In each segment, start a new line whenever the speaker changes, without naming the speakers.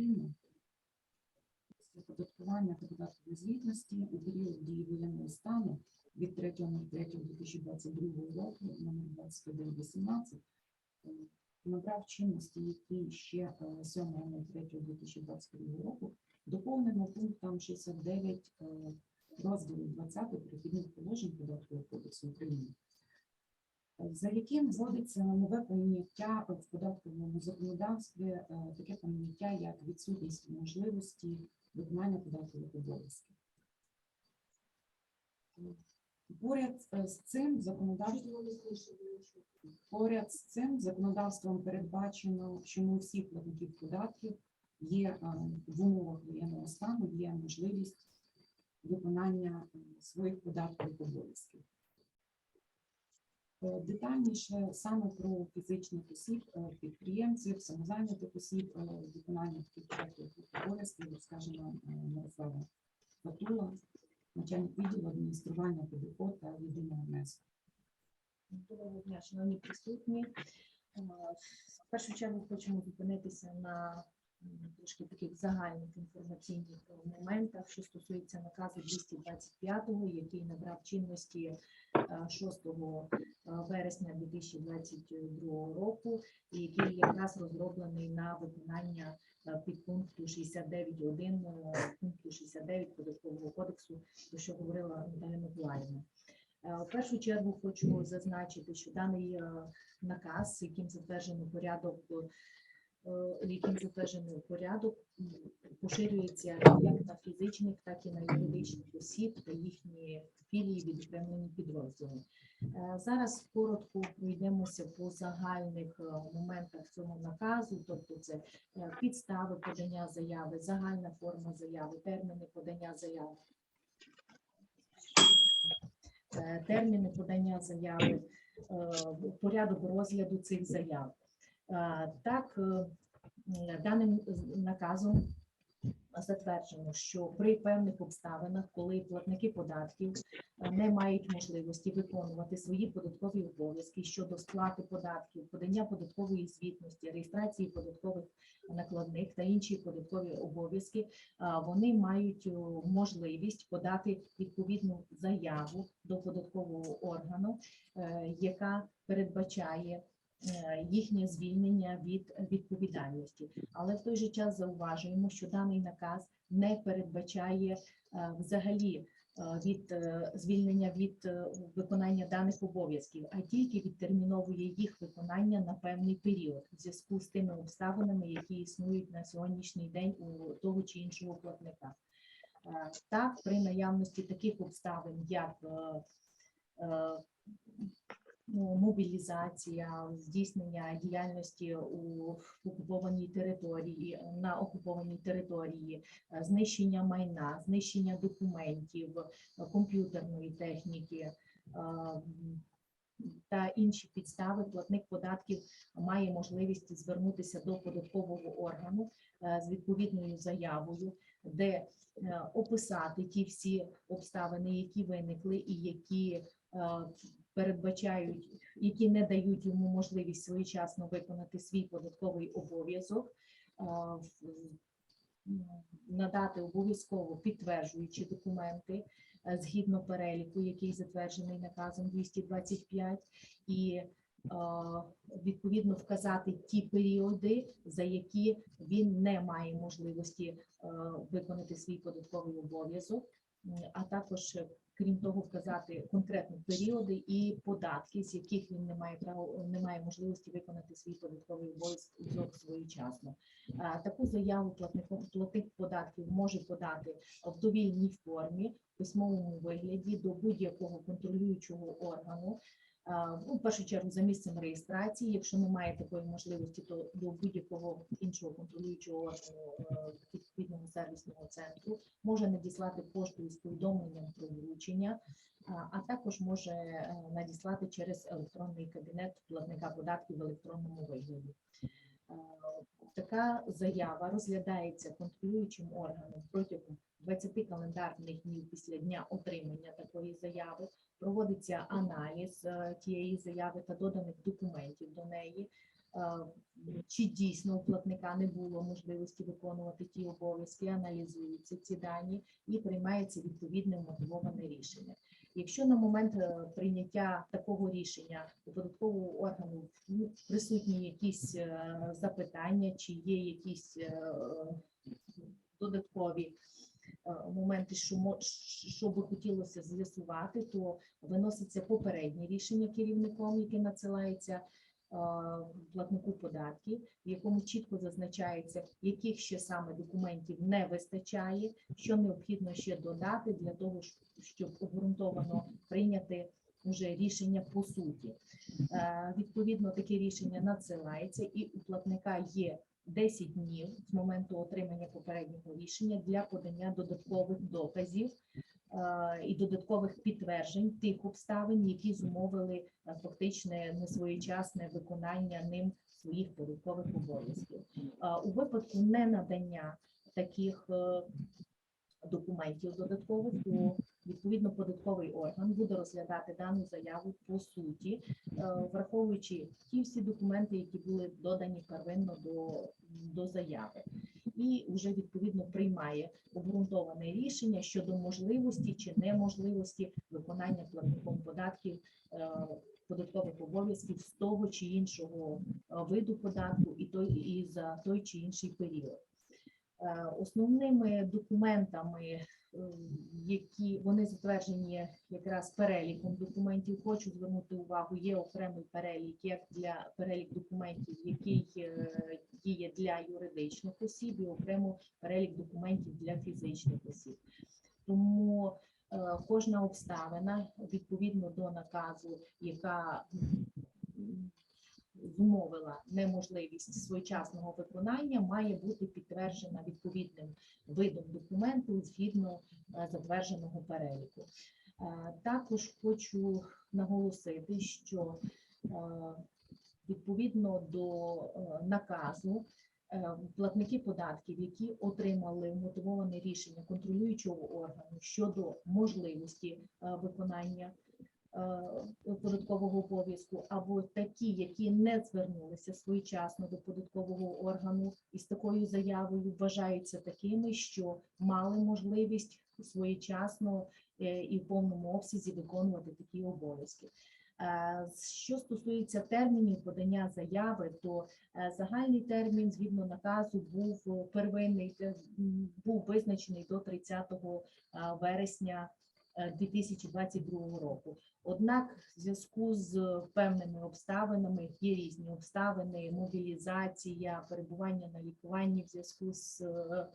Після оподаткування та податкової звітності у період дії воєнного стану від 3.03.2022 року номер 2118 е, набрав чинності, який ще е, 7.03.2022 року доповнено пунктом 69 е, розділу 20 перехідних положень Податкового кодексу України за яким вводиться нове поняття в податковому законодавстві, е, таке поняття, як відсутність можливості виконання податкових обов'язків. Поряд е, з цим законодавством поряд з цим законодавством передбачено, що у всіх платників податків є е, в умовах воєнного стану є можливість виконання своїх податкових обов'язків. Е, Детальніше саме про фізичних осіб, е, підприємців, самозайнятих осіб, е, виконання таких обов'язків е, Мирослава Патула, начальник відділу адміністрування ПДФО та єдиного внеску.
Доброго дня, шановні присутні. В першу чергу хочемо зупинитися на трошки таких загальних інформаційних е, моментах, що стосується наказу 225, який набрав чинності е, 6 вересня 2022 року, і який якраз розроблений на виконання е, підпункту 69.1 е, пункту 69 податкового кодексу, про що говорила Наталя Миколаївна. Е, В першу чергу хочу зазначити, що даний е, наказ, яким затверджено порядок, е, яким затверджений порядок, поширюється як на фізичних, так і на юридичних осіб та їхні філії відокремлені підрозділи. Е, Зараз коротко пройдемося по загальних е, моментах цього наказу, тобто це е, підстави подання заяви, загальна форма заяви, терміни подання заяви е, терміни подання заяви, е, порядок розгляду цих заяв. Е, Так, е, даним наказом затверджено, що при певних обставинах, коли платники податків е, не мають можливості виконувати свої податкові обов'язки щодо сплати податків, подання податкової звітності, реєстрації податкових накладних та інші податкові обов'язки, вони мають можливість подати відповідну заяву до податкового органу, е, яка передбачає е, їхнє звільнення від відповідальності. Але в той же час зауважуємо, що даний наказ не передбачає е, взагалі е, від е, звільнення від е, виконання даних обов'язків, а тільки відтерміновує їх виконання на певний період в зв'язку з тими обставинами, які існують на сьогоднішній день у того чи іншого платника. Е, Так, при наявності таких обставин, як е, е, мобілізація, здійснення діяльності у окупованій території, на окупованій території, е, знищення майна, знищення документів, е, комп'ютерної техніки е, та інші підстави, платник податків має можливість звернутися до податкового органу з відповідною заявою, де описати ті всі обставини, які виникли і які передбачають, які не дають йому можливість своєчасно виконати свій податковий обов'язок, м, надати обов'язково підтверджуючі документи е, згідно переліку, який затверджений наказом 225, і відповідно вказати ті періоди, за які він не має можливості е, виконати свій податковий обов'язок, а також е, крім того, вказати конкретні періоди і податки, з яких він не має право, не має можливості виконати свій податковий обов'язок своєчасно. Таку заяву платником платник податків може подати в довільній формі, письмовому вигляді до будь-якого контролюючого органу. А, ну, першу чергу за місцем реєстрації. Якщо немає такої можливості, то до будь-якого іншого контролюючого е, відповідного сервісного центру може надіслати поштою з повідомленням про вручення, а, а також може е, надіслати через електронний кабінет платника податків в електронному вигляді. Е, Така заява розглядається контролюючим органом протягом 20 календарних днів після дня отримання такої заяви. Проводиться аналіз е, тієї заяви та доданих документів до неї. е, чи дійсно у платника не було можливості виконувати ті обов'язки, аналізуються ці дані і приймається відповідне мотивоване рішення. Якщо на момент е, прийняття такого рішення у податкового органу ну, присутні якісь запитання, чи є якісь додаткові моменти, що що би хотілося з'ясувати, то виноситься попереднє рішення керівником, яке надсилається е, платнику податків, в якому чітко зазначається, яких ще саме документів не вистачає, що необхідно ще додати для того, щоб обґрунтовано прийняти вже рішення по суті. Е, Відповідно, таке рішення надсилається, і у платника є 10 днів з моменту отримання попереднього рішення для подання додаткових доказів е, і додаткових підтверджень тих обставин, які зумовили е, фактичне несвоєчасне виконання ним своїх податкових обов'язків. Е, У випадку ненадання таких документів додаткових, то відповідно податковий орган буде розглядати дану заяву по суті, е, враховуючи ті всі документи, які були додані первинно до, до заяви, і вже відповідно приймає обґрунтоване рішення щодо можливості чи неможливості виконання платником податків. е, Податкових обов'язків з того чи іншого е, виду податку, і той і за той чи інший період. Основними документами, е, які вони затверджені якраз переліком документів, хочу звернути увагу, є окремий перелік як для перелік документів, який е, діє для юридичних осіб, і окремо перелік документів для фізичних осіб. Тому е, кожна обставина відповідно до наказу, яка зумовила неможливість своєчасного виконання, має бути підтверджена відповідним видом документу згідно е, затвердженого переліку. Е, Також хочу наголосити, що е, відповідно до наказу платники податків, які отримали мотивоване рішення контролюючого органу щодо можливості виконання податкового обов'язку, або такі, які не звернулися своєчасно до податкового органу із такою заявою, вважаються такими, що мали можливість своєчасно е, і в повному обсязі виконувати такі обов'язки. Е, Що стосується термінів подання заяви, то е, загальний термін згідно наказу був е, первинний, е, був визначений до 30 е, вересня е, 2022 року. Однак, в зв'язку з певними обставинами, є різні обставини, мобілізація, перебування на лікуванні в зв'язку з е,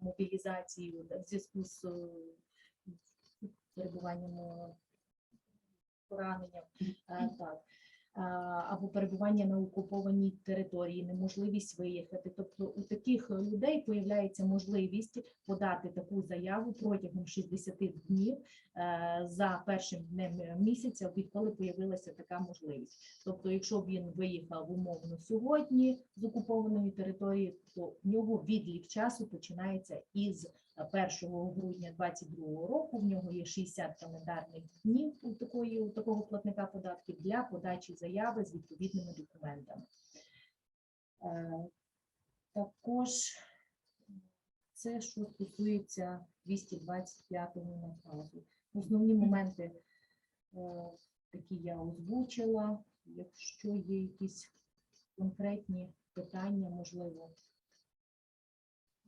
мобілізацією, в зв'язку з е, перебуванням е, пораненням, е, так. Або перебування на окупованій території, неможливість виїхати. Тобто у таких людей появляється можливість подати таку заяву протягом 60 днів е, за першим днем місяця, відколи появилася така можливість. Тобто, якщо він виїхав умовно сьогодні з окупованої території, то в нього відлік часу починається із 1 грудня 2022 року. В нього є 60 календарних днів у такої у такого платника податків для подачі заяви з відповідними документами. Е, Також це що стосується 225 наказу. Основні моменти е, такі я озвучила. Якщо є якісь конкретні питання, можливо,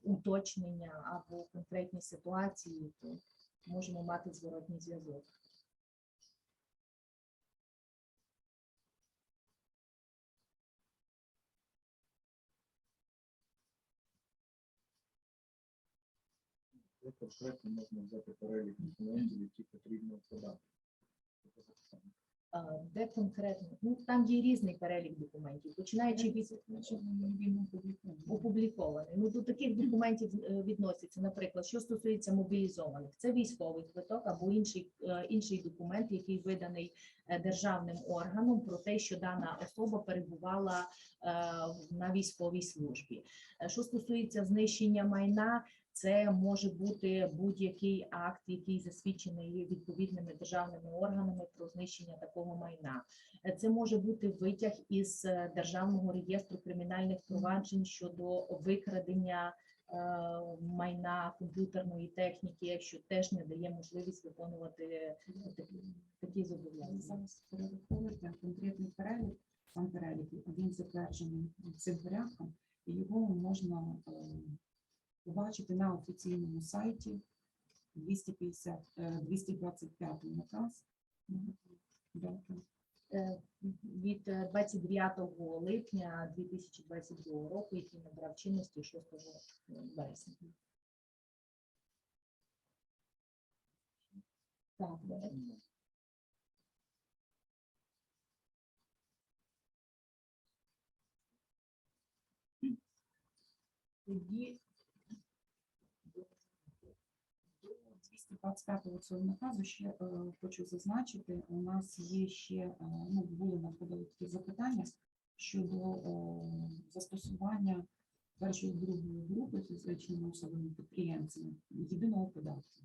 уточнення або конкретні ситуації, то можемо мати зворотній зв'язок.
Конкретно можна взяти перелік документів, які потрібно подати?
Де конкретно? Ну там є різний перелік документів, починаючи від опублікований. Ну до таких документів е, відносяться, наприклад, що стосується мобілізованих, це військовий квиток або інший, е, інший документ, який виданий е, державним органом про те, що дана особа перебувала на військовій службі. Що стосується знищення майна, це може бути будь-який акт, який засвідчений відповідними державними органами про знищення такого майна. Е, Це може бути витяг із е, державного реєстру кримінальних проваджень щодо викрадення е, майна комп'ютерної техніки, що теж не дає можливість виконувати такі, такі зобов'язання.
Зараз перераховуєте конкретний перелік, сам перелік, він затверджений цим порядком, і його можна е, побачити на офіційному сайті 250, е, 225 наказ. Дякую.
Е, Від е, 29 липня 2022 року, який набрав чинності 6 вересня. Так, е,
Тоді до до 225 цього наказу ще е, хочу зазначити, у нас є ще, е, ну, були надходили такі запитання щодо застосування першої другої групи фізичними особами підприємцями єдиного податку.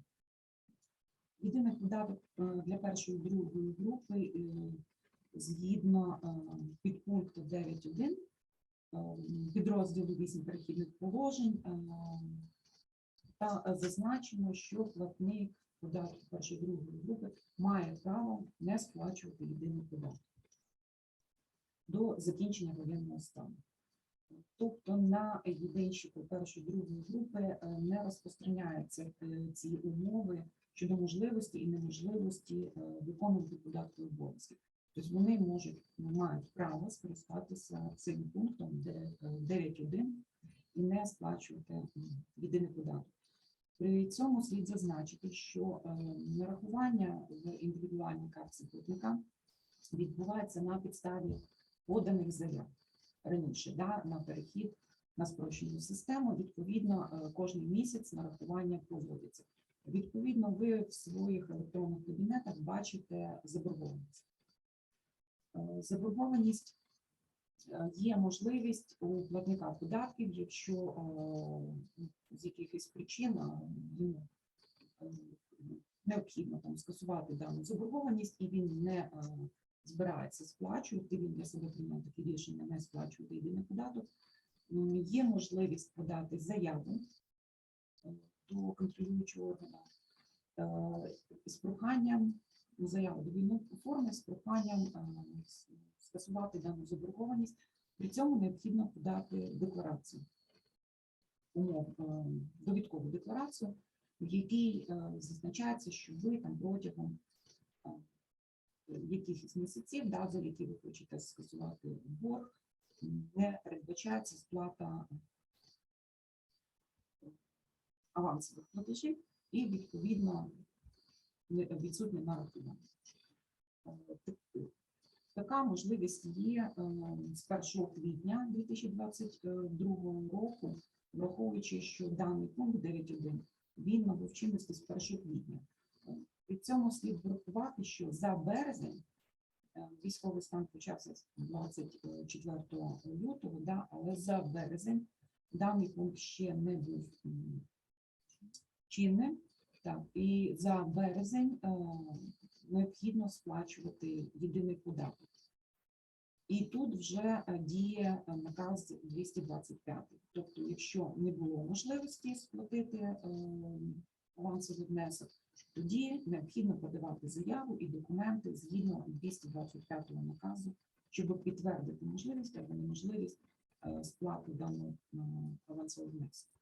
Єдиний податок для першої другої групи згідно підпункту 9.1 е, підрозділу 8 перехідних положень та зазначено, що платник податку першої другої групи має право не сплачувати єдиний податок до закінчення воєнного стану. Тобто на єдинщику першої другої групи е, не розпространяються е, ці умови щодо можливості і неможливості е, виконувати податкові обов'язки. Тобто вони можуть мають право скористатися цим пунктом де, е, 9.1 і не сплачувати єдиний податок. При цьому слід зазначити, що е, нарахування в індивідуальній картці платника відбувається на підставі поданих заяв раніше да, на перехід на спрощену систему. Відповідно, е, кожен місяць нарахування проводиться. Відповідно, ви в своїх електронних кабінетах бачите заборгованість. Е, Заборгованість є можливість у платника податків, якщо е, з якихось причин е, йому е, необхідно там скасувати дану заборгованість, і він не е, збирається сплачувати, він для себе прийняв таке рішення не сплачувати єдиний податок. Є можливість подати заяву е, до контролюючого органу е, з проханням заяву до вільної форми з проханням е, скасувати дану заборгованість. При цьому необхідно подати декларацію, умов, е, довідкову декларацію, в якій е, зазначається, що ви там протягом е, якихось місяців, да, за які ви хочете скасувати борг, не передбачається сплата авансових платежів і відповідно не- відсутнє нарахування. Так- Така можливість є е, з 1 квітня 2022 року, враховуючи, що даний пункт 9.1 він набув чинності з 1 квітня. Е, При цьому слід врахувати, що за березень е, військовий стан почався з 24 лютого, да, але за березень даний пункт ще не був чинним. Так, і за березень необхідно сплачувати єдиний податок. І тут вже е, діє е, наказ 225. Тобто, якщо не було можливості сплатити е, авансовий внесок, тоді необхідно подавати заяву і документи згідно 225 наказу, щоб підтвердити можливість або неможливість сплати даного авансового внеску.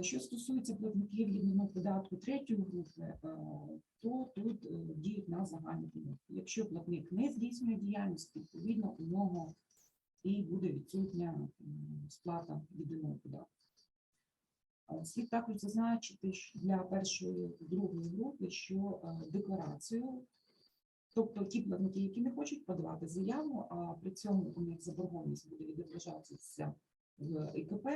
Що стосується платників єдиного податку третьої групи, е, то тут е, діють на загальні умови. Якщо платник не здійснює діяльність, відповідно у нього і буде відсутня сплата єдиного податку. Слід також зазначити що для першої другої групи, що е, декларацію, тобто ті платники, які не хочуть подавати заяву, а при цьому у них заборгованість буде відображатися в ІКП,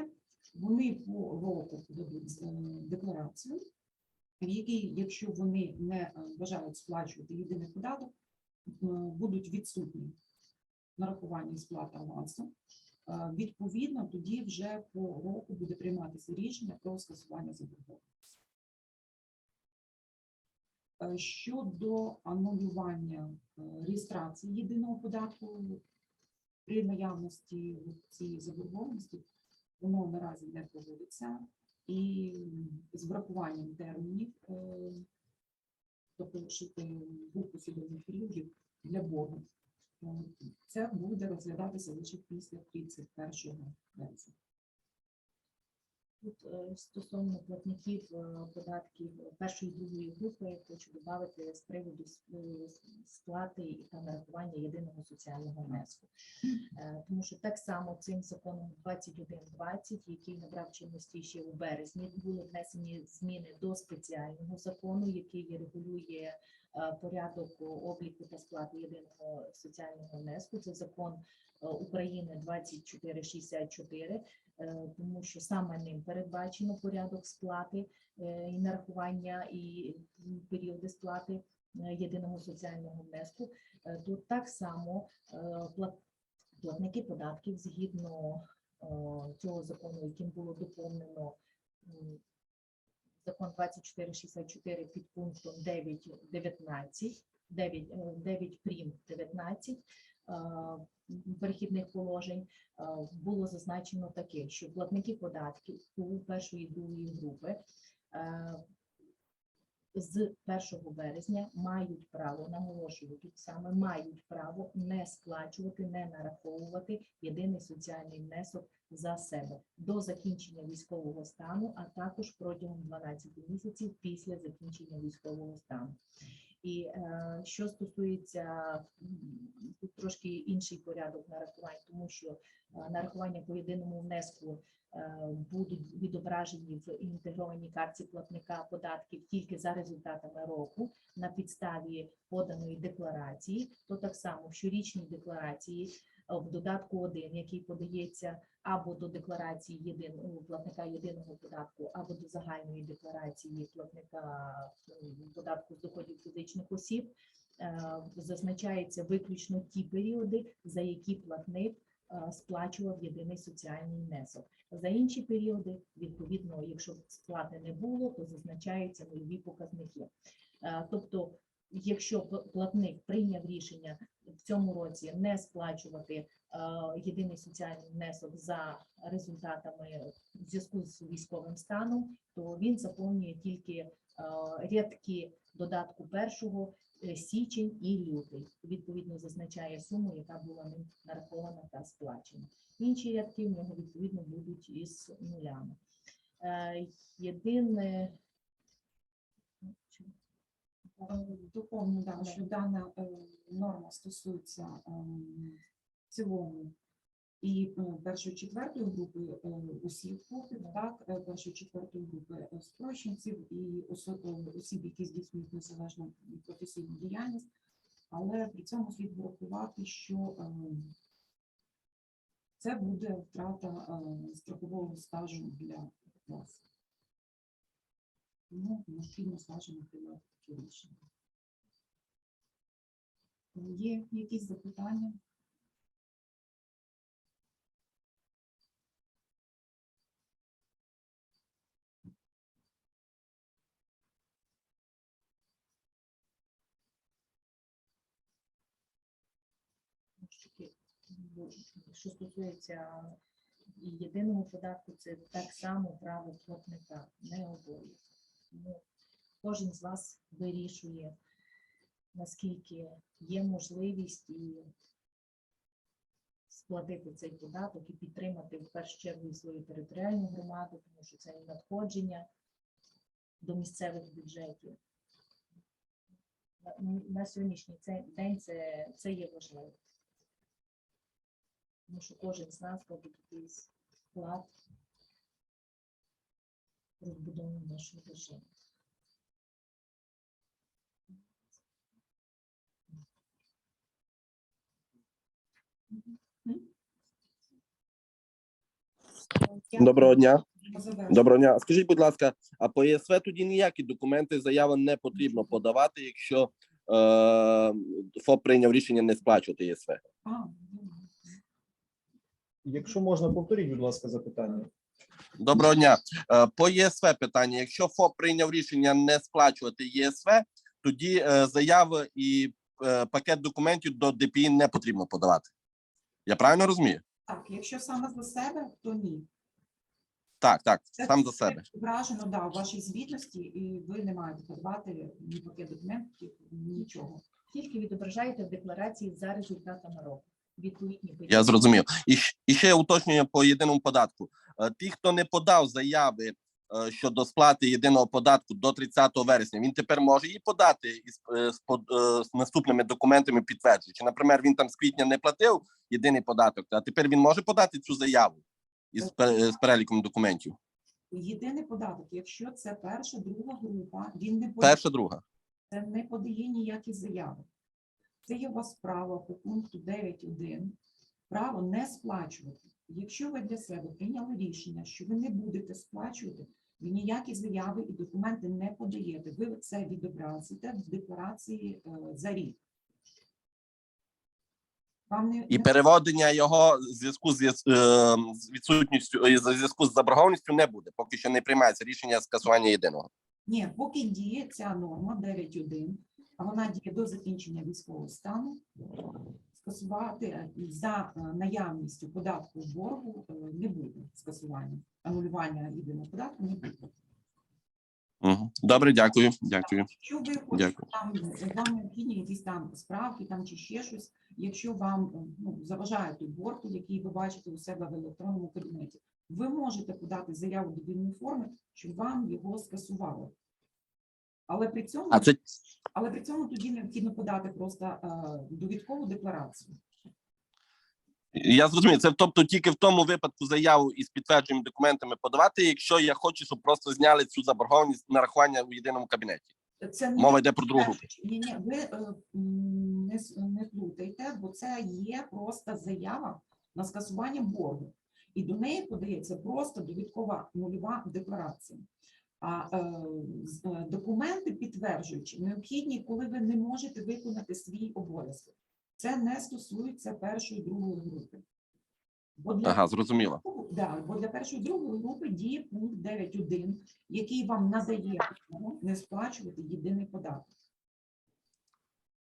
вони по року подадуть е, декларацію в якій, якщо вони не е, бажають сплачувати єдиний податок, е, будуть відсутні нарахування і сплата авансу. Відповідно, тоді вже по року буде прийматися рішення про скасування заборгованості. Щодо анулювання реєстрації єдиного податку при наявності цієї заборгованості, воно наразі не проводиться і з врахуванням термінів, е, тобто шити групу судових періодів для боргу. Е, Це буде розглядатися лише після 31 березня.
Тут е, стосовно платників е, податків першої і другої групи, хочу додати з приводу е, сплати та нарахування єдиного соціального внеску. Е, Тому що так само цим законом 2120, який набрав чинності ще у березні, були внесені зміни до спеціального закону, який регулює е, порядок обліку та сплати єдиного соціального внеску. Це закон е, України 2464 е, тому що саме ним передбачено порядок сплати е, і нарахування і періоди сплати е, єдиного соціального внеску. Е, Тут так само е, платники податків згідно е, цього закону, яким було доповнено закон 2464 під пунктом 9.19, 9, е, 9 прим 19 е, перехідних положень е, було зазначено таке, що платники податків у першої і другої групи е, з 1 березня мають право, наголошую, тут саме мають право не сплачувати, не нараховувати єдиний соціальний внесок за себе до закінчення військового стану, а також протягом 12 місяців після закінчення військового стану. І е, що стосується тут трошки інший порядок нарахувань, тому що е, нарахування по єдиному внеску е, будуть відображені в інтегрованій карті платника податків тільки за результатами року на підставі поданої декларації, то так само в щорічній декларації в додатку 1, який подається або до декларації єдин, у платника єдиного податку, або до загальної декларації платника податку з доходів фізичних осіб, е, зазначається виключно ті періоди, за які платник е, сплачував єдиний соціальний внесок. За інші періоди, відповідно, якщо сплати не було, то зазначаються нульові показники. Е, Тобто, якщо платник прийняв рішення в цьому році не сплачувати е, єдиний соціальний внесок за результатами в зв'язку з військовим станом, то він заповнює тільки е, рядки додатку першого е, січень і лютий. Відповідно, зазначає суму, яка була ним нарахована та сплачена. Інші рядки в нього відповідно будуть із нулями. Єдине
Доповню, да, що дана е, норма стосується ем, в цілому і е, першої четвертої групи е, усіх ФОПів, так, е, першої четвертої групи е, спрощенців і е, осіб, які здійснюють незалежну професійну діяльність, але при цьому слід врахувати, що це буде втрата е, страхового стажу для вас. Тому необхідно зважено приймати такі рішення. Є якісь запитання?
що стосується єдиного податку, це так само право платника, не обов'язок. Кожен з вас вирішує, наскільки є можливість і сплатити цей податок і підтримати в першу чергу свою територіальну громаду, тому що це і надходження до місцевих бюджетів. На сьогоднішній день це, це є важливо. Тому що кожен з нас робить якийсь вклад в розбудову нашої держави.
Доброго дня. Доброго дня. Скажіть, будь ласка, а по ЄСВ тоді ніякі документи, заяви не потрібно подавати, якщо е, ФОП прийняв рішення не сплачувати ЄСВ.
Якщо можна, повторіть, будь ласка, запитання.
Доброго дня. Е, По ЄСВ питання. Якщо ФОП прийняв рішення не сплачувати ЄСВ, тоді е, заяви і е, пакет документів до ДПІ не потрібно подавати. Я правильно розумію?
Так, якщо саме за себе, то ні.
Так, так,
Це
сам за себе.
Вражено, да, у вашій звітності, і ви не маєте подавати ні пакет документів, нічого.
Тільки відображаєте в декларації за результатами року. Відповідні
Я зрозумів. І, щ- і ще уточнення по єдиному податку. Е, Ті, хто не подав заяви е, щодо сплати єдиного податку до 30 вересня, він тепер може її подати із е, з под- е, з наступними документами підтверджуючи. Наприклад, він там з квітня не платив єдиний податок, а тепер він може подати цю заяву із з переліком документів.
Єдиний податок, якщо це перша, друга група, він не подає,
Перша, друга.
це не подає ніякі заяви. Це є у вас право по пункту 9.1, право не сплачувати. Якщо ви для себе прийняли рішення, що ви не будете сплачувати, ви ніякі заяви і документи не подаєте. Ви це відобразите в декларації е, за рік.
І переводення його в зв'язку з, е, відсутністю е, з зв'язку з заборгованістю не буде, поки що не приймається рішення скасування єдиного.
Ні, поки діє ця норма 9.1, а вона діє до закінчення військового стану, скасувати е, за е, наявністю податку боргу е, не буде скасування. Анулювання єдиного податку не буде.
Добре, дякую. Дякую.
Якщо ви хочете
Дякую.
там е, вам необхідні якісь там справки там чи ще щось, якщо вам е, ну, заважає той борг, який ви бачите у себе в електронному кабінеті, ви можете подати заяву до вільної форми, щоб вам його скасували. Але при цьому
А це
Але при цьому тоді необхідно подати просто е, довідкову декларацію.
Я зрозумів. Це тобто тільки в тому випадку заяву із підтвердженими документами подавати, якщо я хочу, щоб просто зняли цю заборгованість нарахування у єдиному кабінеті.
Це не
Мова йде про другу.
ні, ні, ви е, не, не плутайте, бо це є просто заява на скасування боргу, і до неї подається просто довідкова нульова декларація. А е, е, документи підтверджуючи необхідні, коли ви не можете виконати свій обов'язок. Це не стосується першої другої групи. Бо для
Ага, зрозуміло.
Да, бо для першої другої групи діє пункт 9.1, який вам надає право не сплачувати єдиний податок.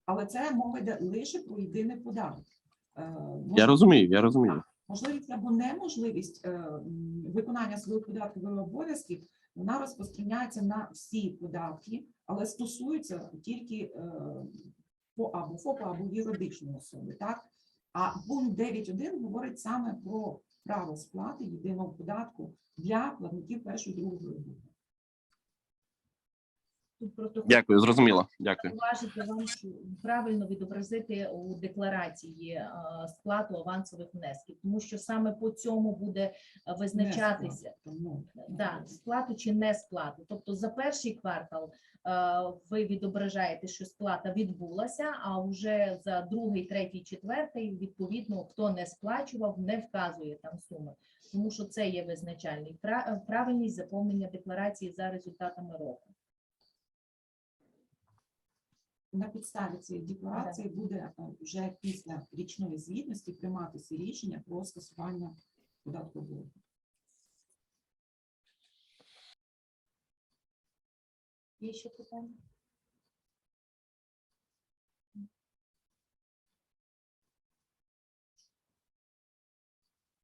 Але це мова йде лише про єдиний податок. Е,
Я розумію, я розумію.
Можливість або неможливість е, виконання своїх податкових обов'язків, вона розпространяється на всі податки, але стосується тільки е, по або ФОПа, або юридичної особи. Так? А пункт 9.1 говорить саме про право сплати єдиного податку для платників першої другої групи.
Тут просто хочу
Дякую, зрозуміло. Дякую.
Уважити вам, що правильно відобразити у декларації е, сплату авансових внесків, тому що саме по цьому буде е, визначатися да, сплату чи не сплату. Тобто за перший квартал е, ви відображаєте, що сплата відбулася, а вже за другий, третій, четвертий, відповідно, хто не сплачував, не вказує там суми. Тому що це є визначальний Пра- правильність заповнення декларації за результатами року.
На підставі цієї декларації буде е, вже після річної звітності прийматися рішення про скасування податку боргу.
Є ще питання?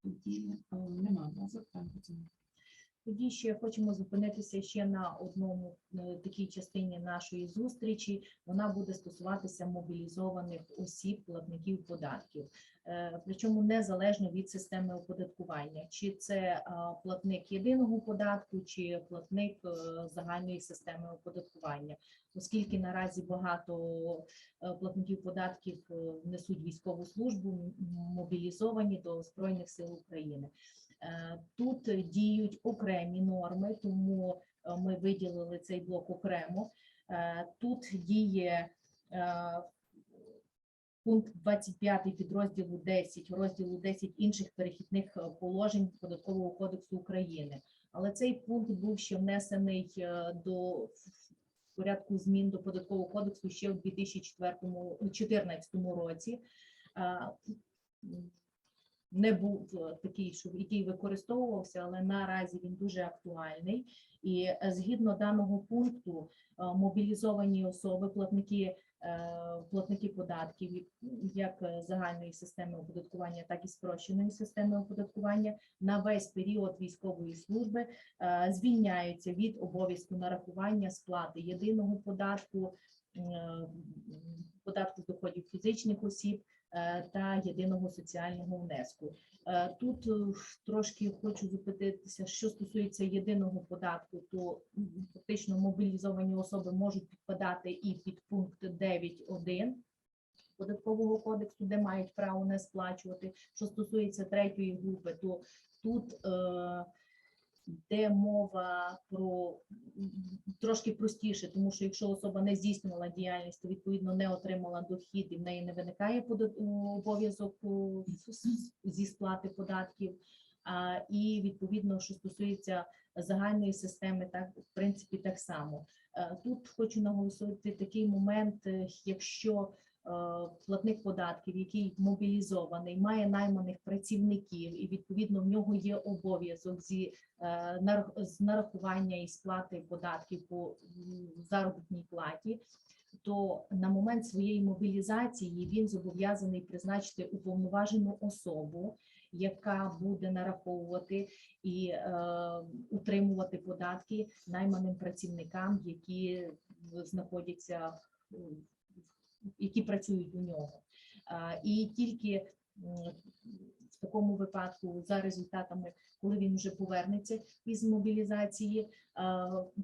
Тоді е, немає запитань.
Тоді ще хочемо зупинитися ще на одному е, такій частині нашої зустрічі. Вона буде стосуватися мобілізованих осіб, платників податків. Е, Причому незалежно від системи оподаткування, чи це е, платник єдиного податку, чи платник загальної системи оподаткування, оскільки наразі багато платників податків несуть військову службу, мобілізовані до Збройних сил України. Е, Тут діють окремі норми, тому е, ми виділили цей блок окремо. Е, Тут діє пункт 25 підрозділу 10, розділу 10 інших перехідних положень Податкового кодексу України. Але цей пункт був ще внесений до порядку змін до податкового кодексу ще в 2014 році. Не був е, такий, що який використовувався, але наразі він дуже актуальний. І е, згідно даного пункту е, мобілізовані особи, платники, платники податків, як загальної системи оподаткування, так і спрощеної системи оподаткування на весь період військової служби звільняються від обов'язку нарахування сплати єдиного податку, податку доходів фізичних осіб та єдиного соціального внеску. Е, Тут е, трошки хочу зупинитися, що стосується єдиного податку, то фактично мобілізовані особи можуть підпадати і під пункт 9.1 податкового кодексу, де мають право не сплачувати. Що стосується третьої групи, то тут е, йде мова про трошки простіше, тому що якщо особа не здійснювала діяльність, то відповідно не отримала дохід і в неї не виникає подат- обов'язок з- зі сплати податків. А, і відповідно, що стосується загальної системи, так в принципі так само. Е, Тут хочу наголосити такий момент, е, якщо е, платник податків, який мобілізований, має найманих працівників, і відповідно в нього є обов'язок зі е, з нарахування і сплати податків по заробітній платі. То на момент своєї мобілізації він зобов'язаний призначити уповноважену особу, яка буде нараховувати і е, утримувати податки найманим працівникам, які знаходяться, які працюють у нього. І тільки в такому випадку, за результатами, коли він вже повернеться із мобілізації,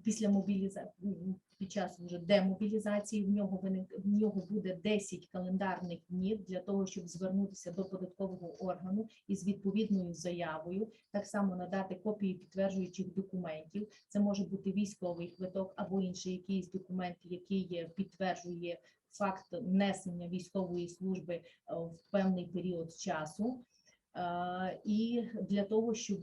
після мобілізації під час вже демобілізації, в нього виник в нього буде 10 календарних днів для того, щоб звернутися до податкового органу із відповідною заявою, так само надати копії підтверджуючих документів. Це може бути військовий квиток або інший якийсь документ, який підтверджує факт внесення військової служби е, в певний період часу. Е, І для того, щоб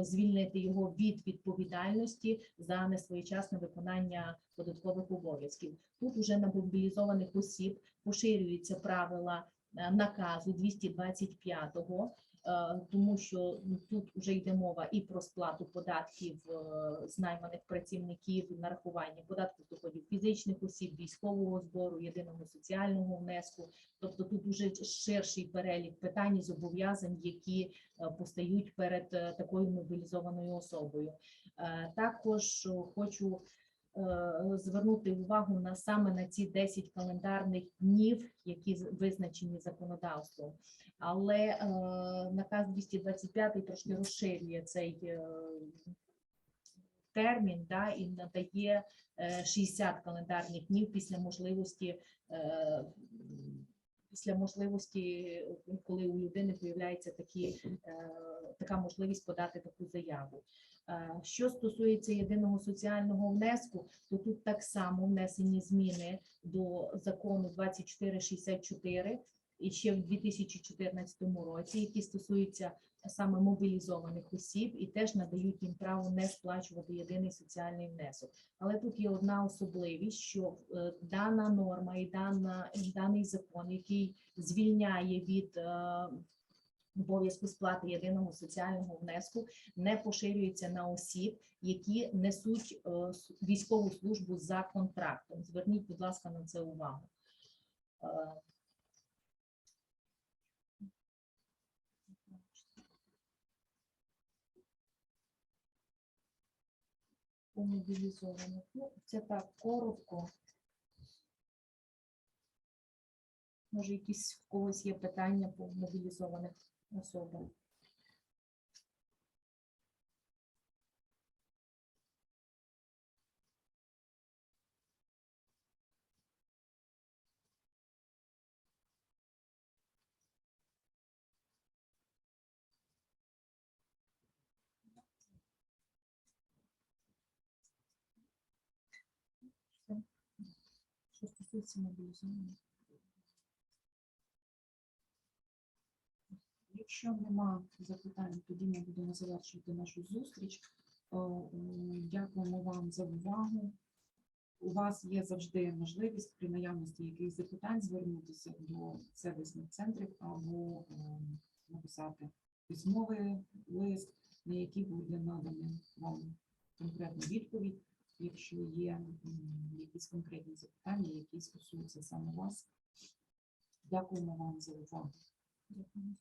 звільнити його від відповідальності за несвоєчасне виконання податкових обов'язків. Тут уже на мобілізованих осіб поширюються правила е, наказу 225-го, е, тому що ну, тут вже йде мова і про сплату податків е, з найманих працівників, нарахування податків доходів фізичних осіб, військового збору, єдиного соціального внеску. Тобто тут дуже ширший перелік питань і зобов'язань, які е, постають перед е, такою мобілізованою особою. Е, Також е, хочу е, звернути увагу на саме на ці 10 календарних днів, які визначені законодавством. Але е, наказ 225 трошки розширює цей е, термін да, і надає е, 60 календарних днів після можливості. е, Після можливості, коли у людини появляється такі, е, така можливість подати таку заяву. Е, Що стосується єдиного соціального внеску, то тут так само внесені зміни до закону 2464 і ще в 2014 році, які стосуються саме мобілізованих осіб і теж надають їм право не сплачувати єдиний соціальний внесок. Але тут є одна особливість, що е, дана норма і дана, і даний закон, який звільняє від е, обов'язку сплати єдиного соціального внеску, не поширюється на осіб, які несуть е, військову службу за контрактом. Зверніть, будь ласка, на це увагу. Е, мобілізованих. Ну, це так коротко. Може, якісь в когось є питання по мобілізованих особах? Що стосується мобілізованих?
Якщо нема запитань, тоді ми будемо завершувати нашу зустріч. Е, Дякуємо вам за увагу. У вас є завжди можливість при наявності якихось запитань звернутися до сервісних центрів або е, написати письмовий лист, на який буде наданий вам конкретну відповідь, якщо є якісь конкретні запитання, які стосуються саме вас. Дякуємо вам за увагу.
Дякую.